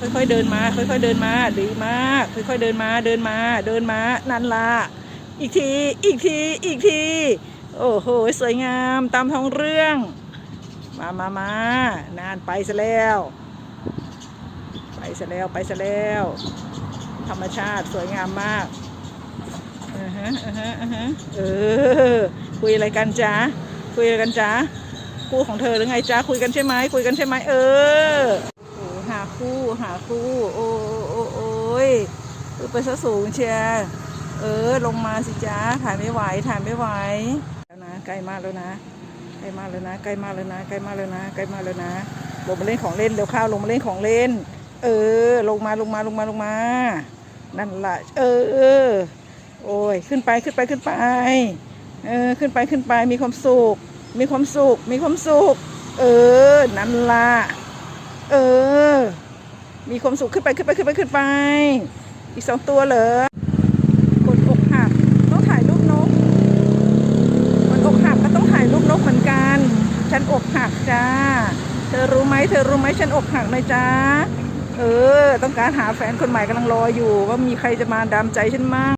ค่อยๆเดินมา ค่อยๆเดินมาดีมาก ค่อยๆเดินมาเดินมา เดินมานั่นละอีกทีอีกทีอีกที โอ้โหสวยงามตามท้องเรื่อง มามามานานไปซะแล้ว ไปซะแล้วไปซะแล้ว ธรรมชาติสวยงามมากอือฮะอือฮะอือฮะเออคุยอะไรกันจ๊ะคุยอะไรกันจ๊ะคู่ของเธอหรือไงจ๊ะคุยกันใช่ไหมคุยกันใช่ไหมเออ คู่หาคู่ โอ้โอ้โอ้ยคือไปซะสูงเชียร์เออ ลงมาสิจ๊ะถ่ายไม่ไหวถ่ายไม่ไหวแล้วนะใกล้มากแล้วนะใกล้มากแล้วนะใกล้มากแล้วนะใกล้มากแล้วนะใกล้มากแล้วนะลงมาเล่นของเล่นเดี๋ยวข้าวลงมาเล่นของเล่น เออ ลงมาลงมาลงมาลงมา นั่นละเออเออโอ้ยขึ้นไปขึ้นไปขึ้นไปเออขึ้นไปขึ้นไปมีความสุขมีความสุขมีความสุข เออ นั่นละ เออ มีความสุขขึ้นไปขึ้นไปขึ้นไปขึ้นไป อีกสองตัวเหรอคนอกหักต้องถ่ายรูปนกคนอกหักก็ต้องถ่ายรูปนกเหมือนกัน ฉันอกหักจ้า เธอรู้ไหมเธอรู้ไหมฉันอกหักไหมจ้าเออ ต้องการหาแฟนคนใหม่กำลังรออยู่ ว่ามีใครจะมาดามใจฉันมั่ง